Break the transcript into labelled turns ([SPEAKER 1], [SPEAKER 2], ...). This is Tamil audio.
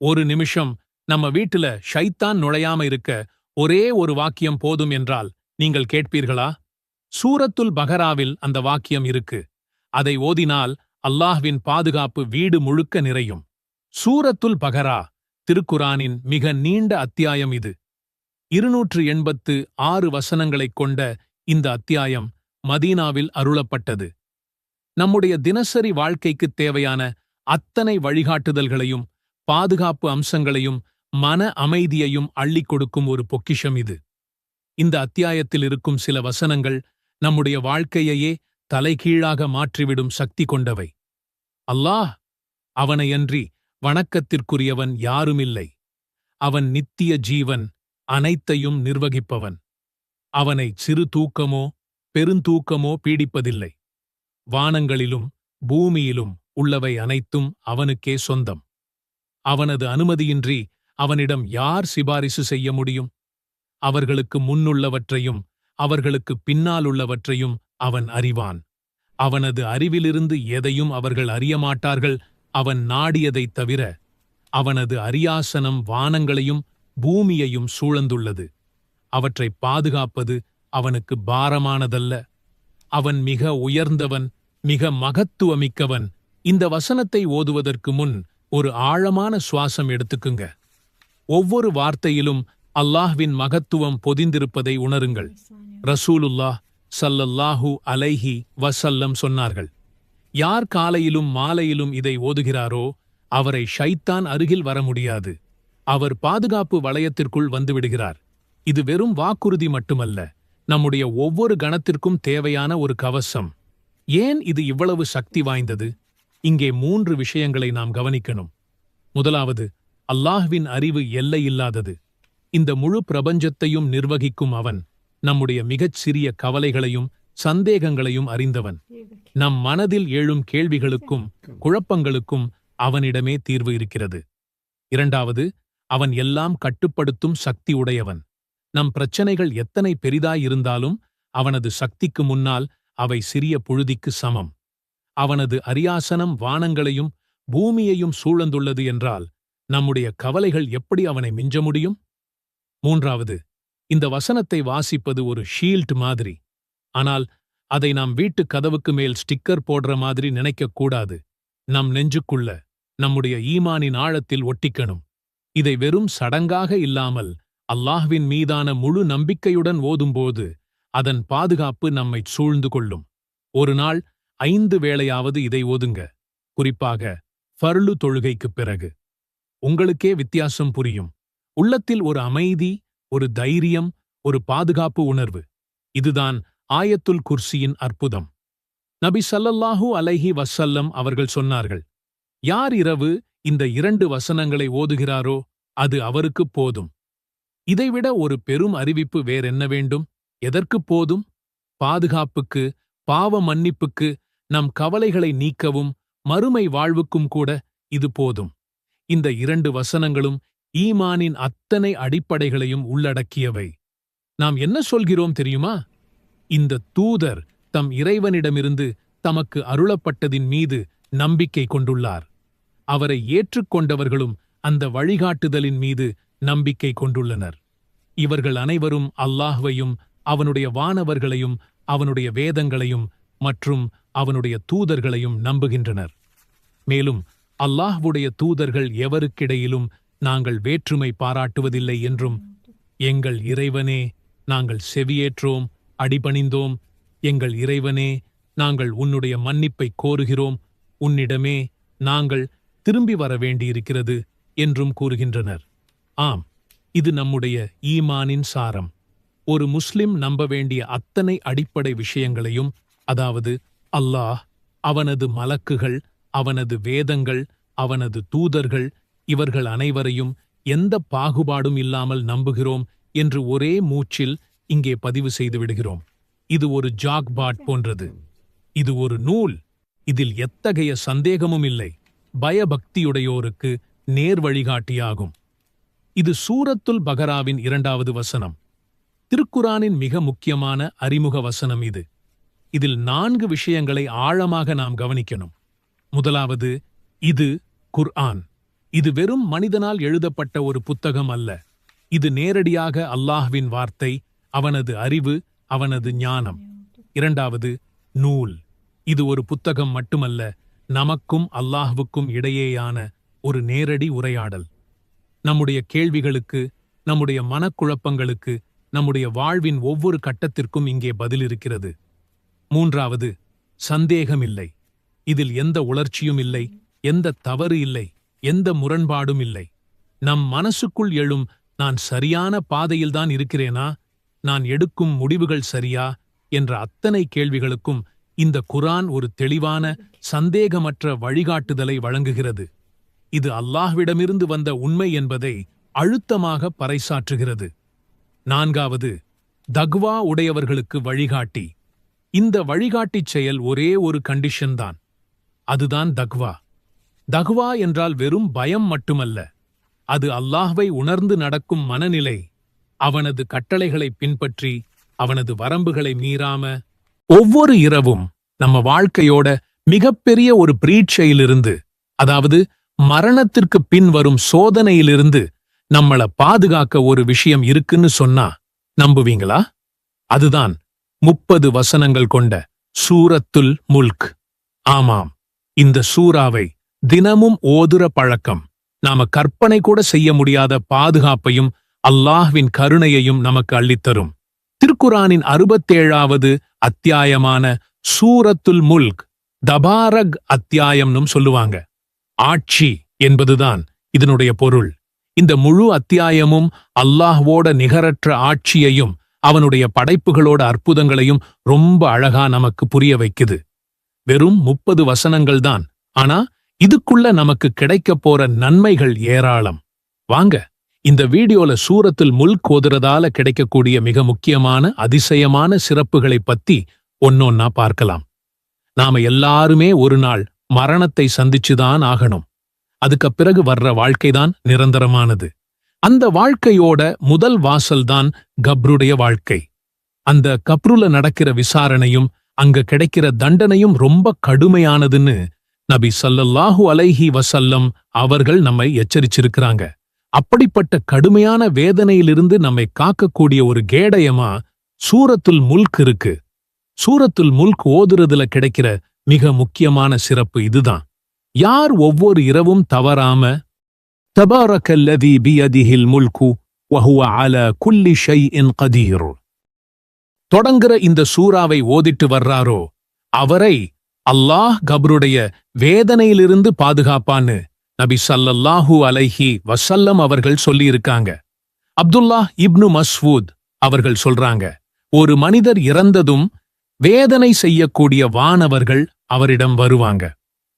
[SPEAKER 1] ஒரு நிமிஷம் நம்ம வீட்டுல ஷைத்தான் நுழையாம இருக்க ஒரே ஒரு வாக்கியம் போதும் என்றால் நீங்கள் கேட்பீர்களா? சூரத்துல் பகராவில் அந்த வாக்கியம் இருக்கு. அதை ஓதினால் அல்லாஹ்வின் பாதுகாப்பு வீடு முழுக்க நிறையும். சூரத்துல் பகரா திருக்குரானின் மிக நீண்ட அத்தியாயம் இது. இருநூற்று எண்பத்து ஆறு வசனங்களைக் கொண்ட இந்த அத்தியாயம் மதீனாவில் அருளப்பட்டது. நம்முடைய தினசரி வாழ்க்கைக்குத் தேவையான அத்தனை வழிகாட்டுதல்களையும் பாதுகாப்பு அம்சங்களையும் மன அமைதியையும் அள்ளிக் கொடுக்கும் ஒரு பொக்கிஷம் இது. இந்த அத்தியாயத்தில் இருக்கும் சில வசனங்கள் நம்முடைய வாழ்க்கையையே தலைகீழாக மாற்றிவிடும் சக்தி கொண்டவை. அல்லாஹ் அவனையன்றி வணக்கத்திற்குரியவன் யாருமில்லை. அவன் நித்திய ஜீவன் அனைத்தையும் நிர்வகிப்பவன். அவனை சிறு தூக்கமோ பெருந்தூக்கமோ பீடிப்பதில்லை. வானங்களிலும் பூமியிலும் உள்ளவை அனைத்தும் அவனுக்கே சொந்தம். அவனது அனுமதியின்றி அவனிடம் யார் சிபாரிசு செய்ய முடியும்? அவர்களுக்கு முன்னுள்ளவற்றையும் அவர்களுக்கு பின்னாலுள்ளவற்றையும் அவன் அறிவான். அவனது அறிவிலிருந்து எதையும் அவர்கள் அறியமாட்டார்கள் அவன் நாடியதைத் தவிர அவனது அரியாசனம் வானங்களையும் பூமியையும் சூழந்துள்ளது. அவற்றை பாதுகாப்பது அவனுக்கு பாரமானதல்ல. அவன் மிக உயர்ந்தவன் மிக மகத்துவமிக்கவன். இந்த வசனத்தை ஓதுவதற்கு முன் ஒரு ஆழமான சுவாசம் எடுத்துக்குங்க. ஒவ்வொரு வார்த்தையிலும் அல்லாஹ்வின் மகத்துவம் பொதிந்திருப்பதை உணருங்கள். ரசூலுல்லாஹ் சல்லல்லாஹூ அலைஹி வசல்லம் சொன்னார்கள். யார் காலையிலும் மாலையிலும் இதை ஓதுகிறாரோ அவரை ஷைத்தான் அருகில் வர முடியாது. அவர் பாதுகாப்பு வளையத்திற்குள் வந்துவிடுகிறார் இது வெறும் வாக்குறுதி மட்டுமல்ல நம்முடைய ஒவ்வொரு கணத்திற்கும் தேவையான ஒரு கவசம். ஏன் இது இவ்வளவு சக்தி வாய்ந்தது? இங்கே மூன்று விஷயங்களை நாம் கவனிக்கணும். முதலாவது அல்லாஹ்வின் அறிவு எல்லையில்லாதது. இந்த முழு பிரபஞ்சத்தையும் நிர்வகிக்கும் அவன் நம்முடைய மிகச் சிறிய கவலைகளையும் சந்தேகங்களையும் அறிந்தவன். நம் மனதில் எழும் கேள்விகளுக்கும் குழப்பங்களுக்கும் அவனிடமே தீர்வு இருக்கிறது. இரண்டாவது அவன் எல்லாம் கட்டுப்படுத்தும் சக்தி உடையவன். நம் பிரச்சனைகள் எத்தனை பெரிதாயிருந்தாலும் அவனது சக்திக்கு முன்னால் அவை சிறிய புழுதிக்கு சமம். அவனது அரியாசனம் வானங்களையும் பூமியையும் சூழந்துள்ளது என்றால் நம்முடைய கவலைகள் எப்படி அவனை மிஞ்ச முடியும்? மூன்றாவது இந்த வசனத்தை வாசிப்பது ஒரு ஷீல்ட் மாதிரி. ஆனால் அதை நாம் வீட்டு கதவுக்கு மேல் ஸ்டிக்கர் போடுற மாதிரி நினைக்கக்கூடாது நம் நெஞ்சுக்குள்ள நம்முடைய ஈமானின் ஆழத்தில் ஒட்டிக்கணும். இதை வெறும் சடங்காக இல்லாமல் அல்லாஹ்வின் மீதான முழு நம்பிக்கையுடன் ஓதும்போது அதன் பாதுகாப்பு நம்மைச் சூழ்ந்து கொள்ளும். ஒரு நாள் ஐந்து வேளையாவது இதை ஓதுங்க. குறிப்பாக ஃபர்லு தொழுகைக்குப் பிறகு. உங்களுக்கே வித்தியாசம் புரியும். உள்ளத்தில் ஒரு அமைதி ஒரு தைரியம் ஒரு பாதுகாப்பு உணர்வு. இதுதான் ஆயத்துல் குர்சியின் அற்புதம். நபி சல்லல்லாஹூ அலைஹி வசல்லம் அவர்கள் சொன்னார்கள் யார் இரவு இந்த இரண்டு வசனங்களை ஓதுகிறாரோ அது அவருக்குப் போதும். இதைவிட ஒரு பெரும் அறிவிப்பு வேறென்ன வேண்டும்? எதற்குப் போதும்? பாதுகாப்புக்கு பாவ மன்னிப்புக்கு நம் கவலைகளை நீக்கவும் மறுமை வாழ்வுக்கும் கூட இது போதும். இந்த இரண்டு வசனங்களும் ஈமானின் அத்தனை அடிப்படைகளையும் உள்ளடக்கியவை. நாம் என்ன சொல்கிறோம் தெரியுமா? இந்த தூதர் தம் இறைவனிடமிருந்து தமக்கு அருளப்பட்டதின் மீது நம்பிக்கை கொண்டுள்ளார். அவரை ஏற்றுக்கொண்டவர்களும் அந்த வழிகாட்டுதலின் மீது நம்பிக்கை கொண்டுள்ளனர். இவர்கள் அனைவரும் அல்லாஹ்வையும் அவனுடைய வானவர்களையும் அவனுடைய வேதங்களையும் மற்றும் அவனுடைய தூதர்களையும் நம்புகின்றனர். மேலும் அல்லாஹ்வுடைய தூதர்கள் எவருக்கிடையிலும் நாங்கள் வேற்றுமை பாராட்டுவதில்லை என்றும் எங்கள் இறைவனே நாங்கள் செவியேற்றோம் அடிபணிந்தோம் எங்கள் இறைவனே நாங்கள் உன்னுடைய மன்னிப்பை கோருகிறோம் உன்னிடமே நாங்கள் திரும்பி வர வேண்டியிருக்கிறது என்றும் கூறுகின்றனர். ஆம் இது நம்முடைய ஈமானின் சாரம். ஒரு முஸ்லிம் நம்ப வேண்டிய அத்தனை அடிப்படை விஷயங்களையும் அதாவது அல்லாஹ் அவனது மலக்குகள் அவனது வேதங்கள் அவனது தூதர்கள் இவர்கள் அனைவரையும் எந்த பாகுபாடும் இல்லாமல் நம்புகிறோம் என்று ஒரே மூச்சில் இங்கே பதிவு செய்து விடுகிறோம். இது ஒரு ஜாக்பாட் போன்றது. இது ஒரு நூல். இதில் எத்தகைய சந்தேகமும் இல்லை. பயபக்தியுடையோருக்கு நேர் வழிகாட்டியாகும். இது சூரத்துல் பகராவின் இரண்டாவது வசனம். திருக்குரானின் மிக முக்கியமான அறிமுக வசனம் இது. இதில் நான்கு விஷயங்களை ஆழமாக நாம் கவனிக்கணும். முதலாவது இது குர்ஆன். இது வெறும் மனிதனால் எழுதப்பட்ட ஒரு புத்தகம் அல்ல. இது நேரடியாக அல்லாஹ்வின் வார்த்தை அவனது அறிவு அவனது ஞானம். இரண்டாவது நூல். இது ஒரு புத்தகம் மட்டுமல்ல நமக்கும் அல்லாஹ்வுக்கும் இடையேயான ஒரு நேரடி உரையாடல். நம்முடைய கேள்விகளுக்கு நம்முடைய மனக்குழப்பங்களுக்கு நம்முடைய வாழ்வின் ஒவ்வொரு கட்டத்திற்கும் இங்கே பதில் இருக்கிறது. மூன்றாவது சந்தேகமில்லை. இதில் எந்த உளர்ச்சியும் இல்லை எந்த தவறு இல்லை எந்த முரண்பாடும் இல்லை. நம் மனசுக்குள் எழும் நான் சரியான பாதையில்தான் இருக்கிறேனா? நான் எடுக்கும் முடிவுகள் சரியா? என்ற அத்தனை கேள்விகளுக்கும் இந்த குரான் ஒரு தெளிவான சந்தேகமற்ற வழிகாட்டுதலை வழங்குகிறது. இது அல்லாஹ்விடமிருந்து வந்த உண்மை என்பதை அழுத்தமாக பறைசாற்றுகிறது. நான்காவது தக்வா உடையவர்களுக்கு வழிகாட்டி. இந்த வழிகாட்டிச் செயல் ஒரே ஒரு கண்டிஷன் தான். அதுதான் தக்வா. தக்வா என்றால் வெறும் பயம் மட்டுமல்ல. அது அல்லாஹ்வை உணர்ந்து நடக்கும் மனநிலை. அவனது கட்டளைகளை பின்பற்றி அவனது வரம்புகளை மீறாம ஒவ்வொரு இரவும் நம்ம வாழ்க்கையோட மிகப்பெரிய ஒரு பிரீட்சையிலிருந்து அதாவது மரணத்திற்கு பின் வரும் சோதனையிலிருந்து நம்மள பாதுகாக்க ஒரு விஷயம் இருக்குன்னு சொன்னா நம்புவீங்களா? அதுதான் முப்பது வசனங்கள் கொண்ட சூரத்துல் முல்க். ஆமாம் இந்த சூறாவை தினமும் ஓதுற பழக்கம். நாம கற்பனை கூட செய்ய முடியாத பாதுகாப்பையும் அல்லாஹ்வின் கருணையையும் நமக்கு அள்ளித்தரும். திருக்குரானின் அறுபத்தேழாவது அத்தியாயமான சூரத்துல் முல்க் தபாரக் அத்தியாயம்னும் சொல்லுவாங்க. ஆட்சி என்பதுதான் இதனுடைய பொருள். இந்த முழு அத்தியாயமும் அல்லாஹ்வோட நிகரற்ற ஆட்சியையும் அவனுடைய படைப்புகளோட அற்புதங்களையும் ரொம்ப அழகா நமக்கு புரிய வைக்குது. வெறும் முப்பது வசனங்கள் தான். ஆனா இதுக்குள்ள நமக்கு கிடைக்கப் போற நன்மைகள் ஏராளம். வாங்க இந்த வீடியோல சூரத்தில் முல் கோதுறதால கிடைக்கக்கூடிய மிக முக்கியமான அதிசயமான சிறப்புகளைப் பத்தி ஒன்னொன்னா பார்க்கலாம். நாம எல்லாருமே ஒரு நாள் மரணத்தை சந்திச்சுதான் ஆகணும். அதுக்கு பிறகு வர்ற வாழ்க்கைதான் நிரந்தரமானது. அந்த வாழ்க்கையோட முதல் வாசல்தான் கப்ருடைய வாழ்க்கை. அந்த கப்ருல நடக்கிற விசாரணையும் அங்க கிடைக்கிற தண்டனையும் ரொம்ப கடுமையானதுன்னு நபி சல்லல்லாஹு அலைஹி வசல்லம் அவர்கள் நம்மை எச்சரிச்சிருக்கிறாங்க. அப்படிப்பட்ட கடுமையான வேதனையிலிருந்து நம்மை காக்கக்கூடிய ஒரு கேடயமா சூரத்துல் முல்க் இருக்கு. சூரத்துல் முல்க் ஓதுறதுல கிடைக்கிற மிக முக்கியமான சிறப்பு இதுதான். யார் ஒவ்வொரு இரவும் தவறாம تبارك الذي بيده الملك வஹுவ على குல்லி شيء قدير. தொடங்குற இந்த சூறாவை ஓதிட்டு வர்றாரோ? அவரை அல்லாஹ் கபருடைய வேதனையிலிருந்து பாதுகாப்பான்னு நபி சல்லல்லாஹு அலைஹி வசல்லம் அவர்கள் சொல்லியிருக்காங்க. அப்துல்லாஹ் இப்னு மஸ்வூத் அவர்கள் சொல்றாங்க ஒரு மனிதர் இறந்ததும் வேதனை செய்யக்கூடிய வானவர்கள் அவரிடம் வருவாங்க.